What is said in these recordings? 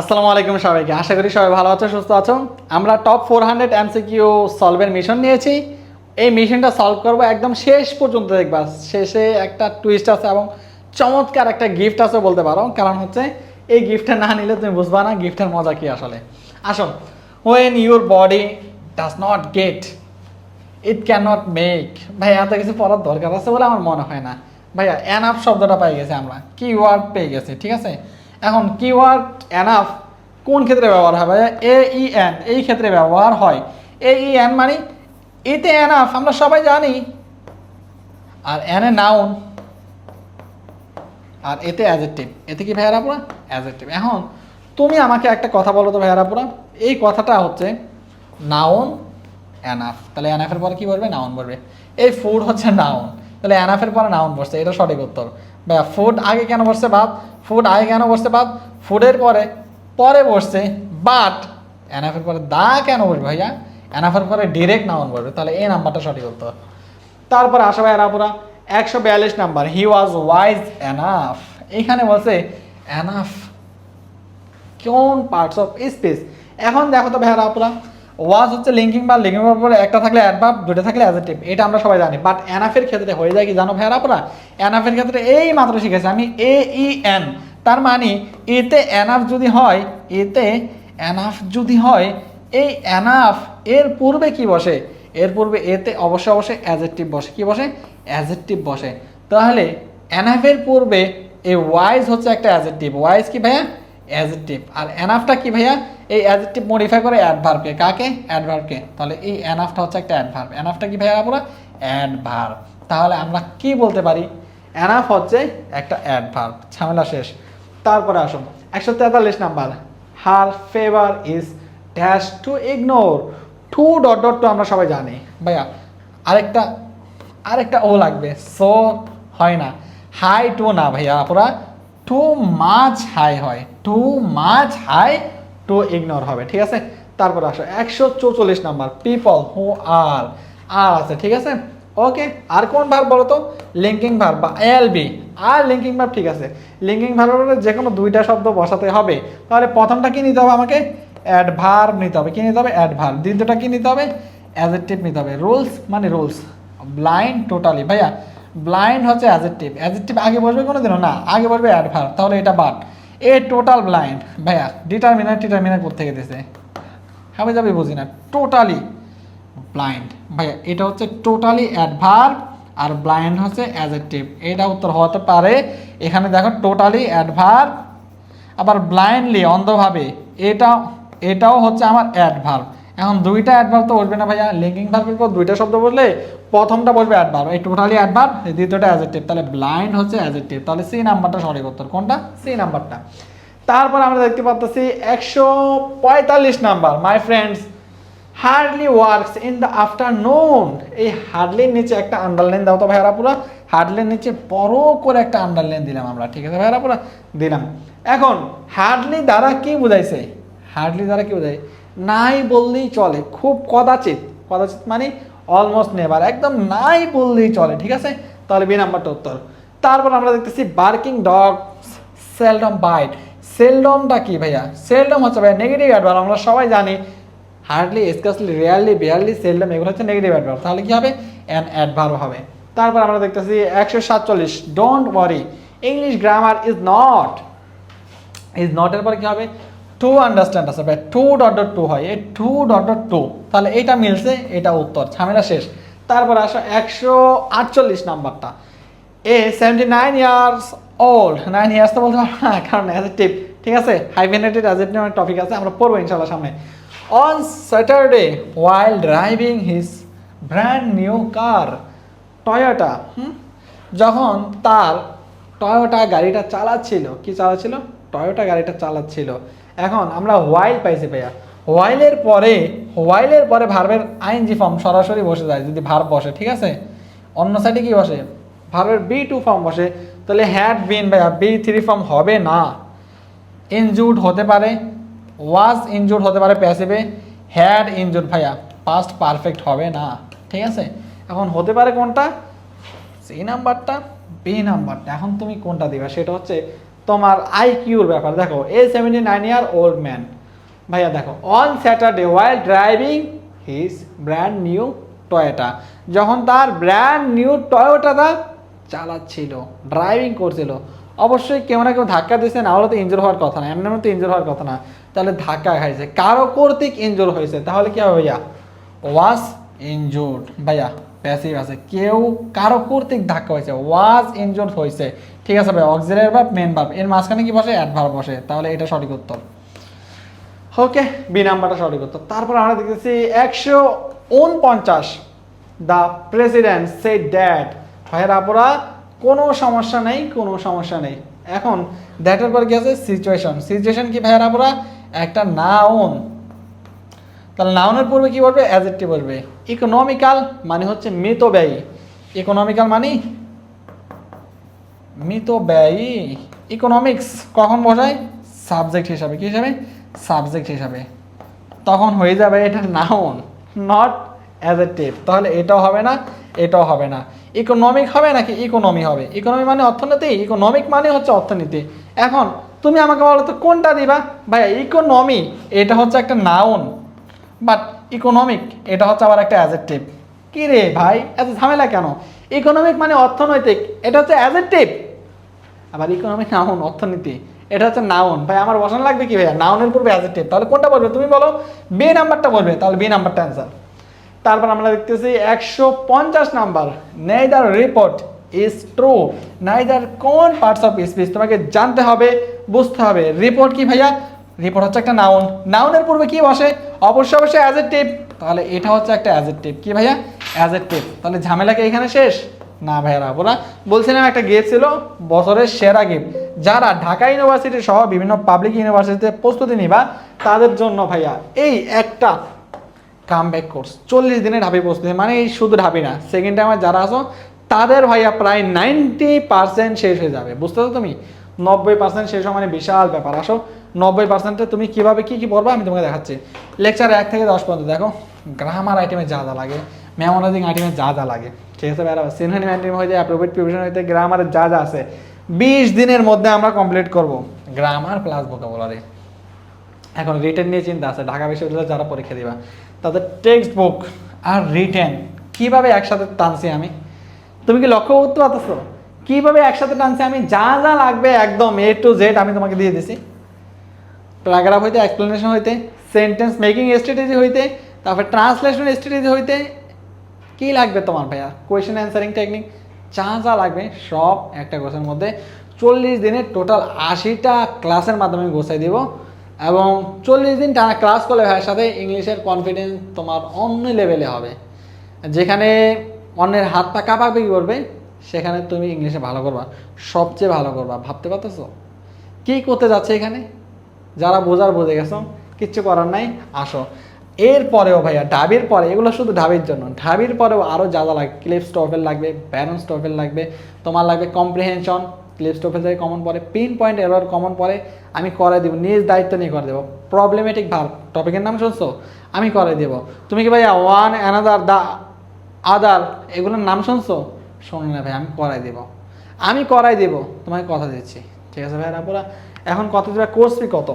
আসসালামু আলাইকুম সবাইকে। আশা করি সবাই ভালো আছো, সুস্থ আছো। আমরা টপ ফোর হান্ড্রেড এমসিকিউ সলভের মিশন নিয়েছি। এই মিশনটা সলভ করব একদম শেষ পর্যন্ত দেখবা। শেষে একটা টুইস্ট আছে এবং চমৎকার একটা গিফট আছে বলতে পারো। কারণ হচ্ছে, এই গিফটটা না নিলে তুমি বুঝবা না গিফটের মজা কি আসলে। আসুন when your body does not get it can not make ভাই এত কিছু পড়ার দরকার আছে বলে আমার মনে হয় না। ভাইয়া অ্যানাফ শব্দটা পেয়ে গেছে আমরা। কিওয়ার্ড পেয়ে গেছি, ঠিক আছে? এখন কিওয়ার্ড অ্যানাফ কোন ক্ষেত্রে ব্যবহার ভাইয়া? এ ই এন এই ক্ষেত্রে ব্যবহার হয়। এ ই এন মানে এতে অ্যানাফ আমরা সবাই জানি। আর এন এ নাউন আর এতে অ্যাজেক্টিভ এতে কি ভাইয়ারা পুরা অ্যাজেক্টিভ এখন তুমি আমাকে একটা কথা বলো তো ভাইয়ারা পুরা এই কথাটা হচ্ছে নাউন অ্যানাফ তাহলে অ্যানাফের পরে কি বলবে? নাউন বলবে। এই ফুড হচ্ছে নাউন তাহলে অ্যানাফের পরে নাউন বসছে, এটা সঠিক উত্তর। ভাইয়া ফুড আগে কেন বসছে বাদ? ফুড আগে কেন বসছে বাদ? ফুডের পরে পরে বসছে বাট অ্যানাফের পরে দা কেন বসবে ভাইয়া? অ্যানাফের পরে ডিরেক্ট নাউন বলবে তাহলে এই নাম্বারটা সঠিক উত্তর। তারপরে আসা ভাই এরাপুরা একশো বিয়াল্লিশ number he was wise enough এখানে বলছে এনাফ কোন পার্টস অফ স্পেস এখন দেখো তো ভাইয়ারা আপুরা ওয়াজ হচ্ছে লিঙ্কিং বা লিঙ্কিং পরে একটা থাকলে অ্যাডভার্ব দুটো থাকলে অ্যাজেটিভ এটা আমরা সবাই জানি। বাট এনাফের ক্ষেত্রে হয়ে যায় কি জানো ভাইয়ারা আপুরা এনাফের ক্ষেত্রে এই মাত্র শিখেছি আমি এ ই এন তার মানে এতে এনাফ যদি হয়, এতে এনাফ যদি হয়, এই এনাফ এর পূর্বে কি বসে? এর পূর্বে এতে অবশ্যই অবশ্যই অ্যাজেক্টিভ বসে। কি বসে? অ্যাজেক্টিভ বসে। তাহলে এনাফের পূর্বে এই ওয়াইজ হচ্ছে একটা অ্যাজেক্টিভ ওয়াইজ কি ভাইয়া? অ্যাজেক্টিভ আর এনাফটা কি ভাইয়া? এই অ্যাজেক্টিভ মডিফাই করে অ্যাডভার্বকে কাকে? অ্যাডভার্বকে তাহলে এই এনাফটা হচ্ছে একটা অ্যাডভার্ব এনাফটা কি ভাইয়া পুরো অ্যাডভার্ব তাহলে আমরা কি বলতে পারি? এনাফ হচ্ছে একটা অ্যাডভার্ব ঝামেলা শেষ। তারপরে আসুন। একশো তেতাল্লিশ number. Her fever is dash to ignore to dot dot to আমরা সবাই জানি। ভাইয়া, আরেকটা আরেকটা ও লাগবে। সো হয় না। হাই টু না ভাইয়া পুরা টু মাছ হাই হয় too much high to ignore হবে, ঠিক আছে? তারপর আসো, একশো চৌচল্লিশ নাম্বার পিপল হু আর আর আছে, ঠিক আছে? ওকে আর কোন ভার বলো তো লিঙ্কিং ভার বা এল বি আর লিঙ্কিং ভার ঠিক আছে। লিঙ্কিং ভার যে কোনো দুইটা শব্দ বসাতে হবে। তাহলে প্রথমটা কি নিতে হবে আমাকে? অ্যাডভার নিতে হবে। কি নিতে হবে? অ্যাডভার দ্বিতীয়টা কি নিতে হবে? অ্যাজেক্টিভ নিতে হবে। রুলস? মানে রুলস। ব্লাইন্ড টোটালি ভাইয়া ব্লাইন্ড হচ্ছে অ্যাজেক্টিভ অ্যাজেক্টিভ আগে বসবে কোনো দিনও না, আগে বসবে অ্যাডভার তাহলে এটা বাট এ টোটাল ব্লাইন্ড ভাইয়া ডিটারমিনার ডিটারমিনার থেকে দিছে? আমি যাবে বুঝি না। টোটালি ব্লাইন্ড ভাইয়া, এটা হচ্ছে টোটালি অ্যাডভার্ব আর ব্লাইন্ড হচ্ছে অ্যাজেক্টিভ এটা উত্তর হতে পারে, এখানে দেখো টোটালি অ্যাডভার্ব আবার ব্লাইন্ডলি অন্ধভাবে। এটা এটাও হচ্ছে আমার অ্যাডভার্ব এখন দুইটা অ্যাডভার্ব তো বলবে না ভাইয়া। লিঙ্কিং ভার্বের পর দুইটা শব্দ বললে প্রথমটা বলবে অ্যাডভার্ব এই টোটালি অ্যাডভার্ব দ্বিতীয়টা অ্যাজেক্টিভ তাহলে ব্লাইন্ড হচ্ছে অ্যাজেক্টিভ তাহলে সি নাম্বারটা সঠিক উত্তর। কোনটা? সি নাম্বারটা তারপর আমরা দেখতে পাচ্ছি একশো পঁয়তাল্লিশ number my friends hardly works in the afternoon এই হার্ডলির নিচে একটা আন্ডারলাইন দাও তো ভাইয়ারা পুরো। হার্ডলির নিচে বড় করে একটা আন্ডারলাইন দিলাম আমরা। ঠিক আছে ভাইয়ারা পুরো? দিলাম। এখন হার্ডলি দ্বারা কি বুঝাইছে? হার্ডলি দ্বারা কি বোঝায়? নাই বললেই চলে, খুব কদাচিত কদাচিত মানে অলমোস্ট নেভার একদম নাই বললেই চলে, ঠিক আছে? তাহলে বি নাম্বারটা উত্তর। তারপর আমরা দেখতেছি বার্কিং ডগ সেলডম বাইট সেলডমটা কি ভাইয়া? সেলডম হচ্ছে ভাইয়া নেগেটিভ অ্যাডভার্ব আমরা সবাই জানি। Hardly scarcely rarely barely seldom এগুলো হচ্ছে নেগেটিভ অ্যাডভার্ব তাহলে কি হবে? অ্যান অ্যাডভার্ব হবে। তারপর আমরা দেখতেছি একশো সাতচল্লিশ don't worry English grammar is not is নটের পর কি হবে? টু আন্ডারস্ট্যান্ড আছে, ভাই। টু ডট ডট টু হয়। এই টু ডট ডট টু তাহলে এটা মিলছে, এটা উত্তর। ঝামেলা শেষ। তারপর আসো একশো আটচল্লিশ নাম্বারটা। A seventy nine years old nine years তো বলতে পারব না, কারণ অ্যাজ এ টিপ ঠিক আছে? হাইভেনেটেড অ্যাজেটিভ অনেক টপিক আছে, আমরা পড়ব ইনশাল্লাহ সামনে। On Saturday while driving his brand new car Toyota যখন তার টয়োটা গাড়িটা চালাচ্ছিল, কি চালাচ্ছিল? টয়োটা গাড়িটা চালাচ্ছিল। এখন আমরা হোয়াইল পাইছি ভাইয়া। হোয়াইলের পরে হোয়াইলের পরে ভার্বের আইনজি ফর্ম সরাসরি বসে যায়, যদি ভার্ব বসে, ঠিক আছে? অন্য সাইডে কি বসে? ভার্বের বি টু ফর্ম বসে। তাহলে হ্যাড বিন ভাইয়া বি থ্রি ফর্ম হবে না। ইনজুড হতে পারে ওয়াজ ইনজুড হতে পারে প্যাসিভে হ্যাড ইনজুড ভাইয়া পাস্ট পারফেক্ট হবে না, ঠিক আছে? এখন হতে পারে কোনটা? সি নাম্বারটা বি নাম্বারটা এখন তুমি কোনটা দিবা? সেটা হচ্ছে তোমার আইকিউর ব্যাপার। দেখো a seventy nine year old man ভাইয়া, দেখো on Saturday while driving his brand new Toyota যখন তার ব্র্যান্ড নিউ টয়োটাটা চালাচ্ছিল ড্রাইভিং করছিল, অবশ্যই কেউ না কেউ ধাক্কা দিয়েছে, না হলে তো ইনজোর হওয়ার কথা না, এমনি তো ইনজোর হওয়ার কথা না। তাহলে ধাক্কা খাইছে। কারও কর্তৃক ইনজোর হয়েছে। তাহলে কি হবে ভাইয়া? ওয়াস ইনজোর্ড ভাইয়া প্যাসিভ আছে। কেউ কারও কর্তৃক ধাক্কা হয়েছে। ওয়াজ ইনজোর্ড হয়েছে। ঠিক আছে ভাই অক্সিলারি ভাব মেন ভাব এর মাঝখানে কি বসে? অ্যাডভার্ব বসে। তাহলে এটা সঠিক উত্তর। ওকে বি নাম্বারটা সঠিক উত্তর। তারপর আমরা দেখতেছি একশো উনপঞ্চাশ দ্য প্রেসিডেন্ট সে ড্যাট ভাইয়ের আপুরা কোনো সমস্যা নেই, কোনো সমস্যা নেই। এখন দ্যাটের পর কি আছে? সিচুয়েশন সিচুয়েশন কি ভাইয়ের আপুরা একটা নাউন তাহলে নাউনের পূর্বে কি বলবে? অ্যাজেক্টিভ বলবে। ইকোনমিক্যাল মানে হচ্ছে মিতব্যয়ী ইকোনমিক্যাল মানে মৃত ব্যয়ী। ইকোনমিক্স কখন বসায় সাবজেক্ট হিসাবে। কী হিসাবে? সাবজেক্ট হিসাবে। তখন হয়ে যাবে এটা নাউন নট অ্যাজেক্টিভ তাহলে এটাও হবে না, এটাও হবে না। ইকোনমিক হবে নাকি ইকোনমি হবে? ইকোনমি মানে অর্থনীতি ইকোনমিক মানে হচ্ছে অর্থনীতি। এখন তুমি আমাকে বলো তো, কোনটা দিবা? ভাইয়া ইকোনমি এটা হচ্ছে একটা নাউন বাট ইকোনমিক এটা হচ্ছে আবার একটা অ্যাজেক্টিভ কি রে ভাই, এত ঝামেলা কেন? ইকোনমিক মানে অর্থনৈতিক, এটা হচ্ছে অ্যাজেক্টিভ আবার ইকোনমিক নাউন অর্থনীতি, এটা হচ্ছে নাউন ভাই, আমার বসানো লাগবে কি ভাইয়া? নাউনের পূর্বে অ্যাজেক্টিভ তাহলে কোনটা বলবে? তুমি বলো বি নাম্বারটা বলবে, তাহলে বি নাম্বারটা অ্যান্সার তারপর আমরা দেখতেছি একশো পঞ্চাশ number. Neither report is true neither কোন পার্টস অফ স্পিচ তোমাকে জানতে হবে, বুঝতে হবে। রিপোর্ট কি ভাইয়া? রিপোর্ট হচ্ছে একটা নাউন নাউনের পূর্বে কি বসে? অবশ্যই অবশ্যই অ্যাজেক্টিভ তাহলে এটা হচ্ছে একটা অ্যাজ এ অ্যাজেক্টিভ কি ভাইয়া? অ্যাজেক্টিভ তাহলে ঝামেলাকে এখানে শেষ? না ভাইয়ারা, বলা বলছিলাম একটা গিফট ছিল বছরের সেরা গিফট। যারা ঢাকা ইউনিভার্সিটি সহ বিভিন্ন পাবলিক ইউনিভার্সিটিতে প্রস্তুতি নিবা, তাদের জন্য ভাইয়া এই একটা কাম ব্যাক কোর্স চল্লিশ দিনে ঢাবি প্রস্তুতি মানে এই শুধু ঢাবি না সেকেন্ড টাইমে যারা আসো তাদের ভাইয়া প্রায় নাইনটি পার্সেন্ট শেষ হয়ে যাবে। বুঝতে তো তুমি? নব্বই পার্সেন্ট শেষ হওয়া মানে বিশাল ব্যাপার। আসো নব্বই পার্সেন্টে তুমি কীভাবে কী কী পড়বা আমি তোমাকে দেখাচ্ছি। লেকচার এক থেকে দশ পর্যন্ত, দেখো গ্রামার আইটেমে যা যা লাগে মেমোরাইজিং আইটেমে যা যা লাগে। ঠিক আছে বেড়া সিনহানি আইটেম হইতে অ্যাপ্রোভেট প্রিপারেশন হইতে গ্রামারের যা যা আছে। বিশ দিনের মধ্যে আমরা কমপ্লিট করব। গ্রামার প্লাস ভোকাবুলারি এখন রিটেন নিয়ে চিন্তা আছে, ঢাকা বিশ্ববিদ্যালয়ে যারা পরীক্ষা দিবা, তাদের টেক্সট বুক আর রিটেন কীভাবে একসাথে টানছি আমি? তুমি কি লক্ষ্য করতে পারতেছো? কীভাবে একসাথে টানছি আমি? যা যা লাগবে একদম এ টু জেড আমি তোমাকে দিয়ে দিছি। প্যারাগ্রাফ হইতে এক্সপ্লেনেশন হইতে সেন্টেন্স মেকিং স্ট্র্যাটেজি হইতে, তারপর ট্রান্সলেশন স্ট্র্যাটেজি হইতে, কী লাগবে তোমার ভাইয়া? কোয়েশ্চেন অ্যান্সারিং টেকনিক যা যা লাগবে, সব একটা কোর্সের মধ্যে চল্লিশ দিনে টোটাল আশিটা ক্লাসের মাধ্যমে গোছাই দিব এবং চল্লিশ দিন টানা ক্লাস করলে ভাইয়ের সাথে ইংলিশের কনফিডেন্স তোমার অন্য লেভেলে হবে। যেখানে অন্যের হাত পা কাঁপাবে কি করবে, সেখানে তুমি ইংলিশে ভালো করবা, সবচেয়ে ভালো করবা, ভাবতে পারতেছো? কী করতে যাচ্ছে এখানে? যারা বোঝার বুঝে গেছো, কিচ্ছু করার নাই, আসো। এরপরেও ভাইয়া, ঢাবির পরে, এগুলো শুধু ঢাবির জন্য। ঢাবির পরেও আরও যা যা লাগবে ক্লিপ স্টফেল লাগবে ব্যালেন্স স্টফেল লাগবে, তোমার লাগবে কম্প্রিহেনশন ক্লিপ স্টফেল থেকে কমন পড়ে পিন পয়েন্ট এরর কমন পড়ে, আমি করে দেবো, নিজ দায়িত্ব নিয়ে করে দেবো। প্রবলেমেটিক ভার টপিকের নাম শুনছো? আমি করে দেবো। তুমি কি ভাইয়া ওয়ান অ্যানাদার দা আদার এগুলোর নাম শুনছো? শোনো না ভাই আমি করাই দেবো। আমি করাই দেবো তোমাকে কথা দিচ্ছি। ঠিক আছে ভাইয়া রাপুরা এখন কত দেবে কোর্স ফি কত?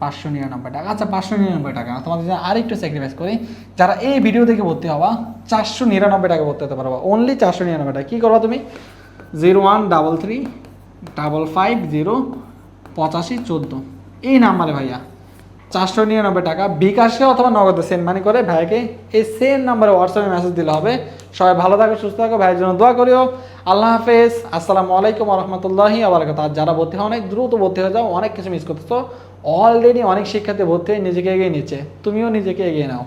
পাঁচশো নিরানব্বই টাকা। আচ্ছা পাঁচশো নিরানব্বই টাকা। তোমাদের জন্য আরেকটু স্যাক্রিফাইস করি। যারা এই ভিডিও থেকে ভর্তি হওয়া চারশো নিরানব্বই টাকা ভর্তি হতে পারবা। অনলি চারশো নিরানব্বই টাকা। কী করবা তুমি? Zero one double three double five zero পঁচাশি চোদ্দ। এই নাম্বারে ভাইয়া। চারশো নিরানব্বই টাকা। বিকাশে অথবা নগদে সেন্ড মানি করে ভাইকে এই সেম নাম্বারে হোয়াটসঅ্যাপে মেসেজ দিলে হবে। সবাই ভালো থাকো, সুস্থ থাকো, ভাইয়ের জন্য দোয়া করিও। আল্লাহ হাফেজ। আসসালামু আলাইকুম রহমতুল্লাহি আবার কথা যারা ভর্তি হয় অনেক দ্রুত ভর্তি হয়ে যাও। অনেক কিছু মিস করতেছো। অলরেডি অনেক শিক্ষার্থী ভর্তি হয়ে নিজেকে এগিয়ে নিচ্ছে। তুমিও নিজেকে এগিয়ে নাও।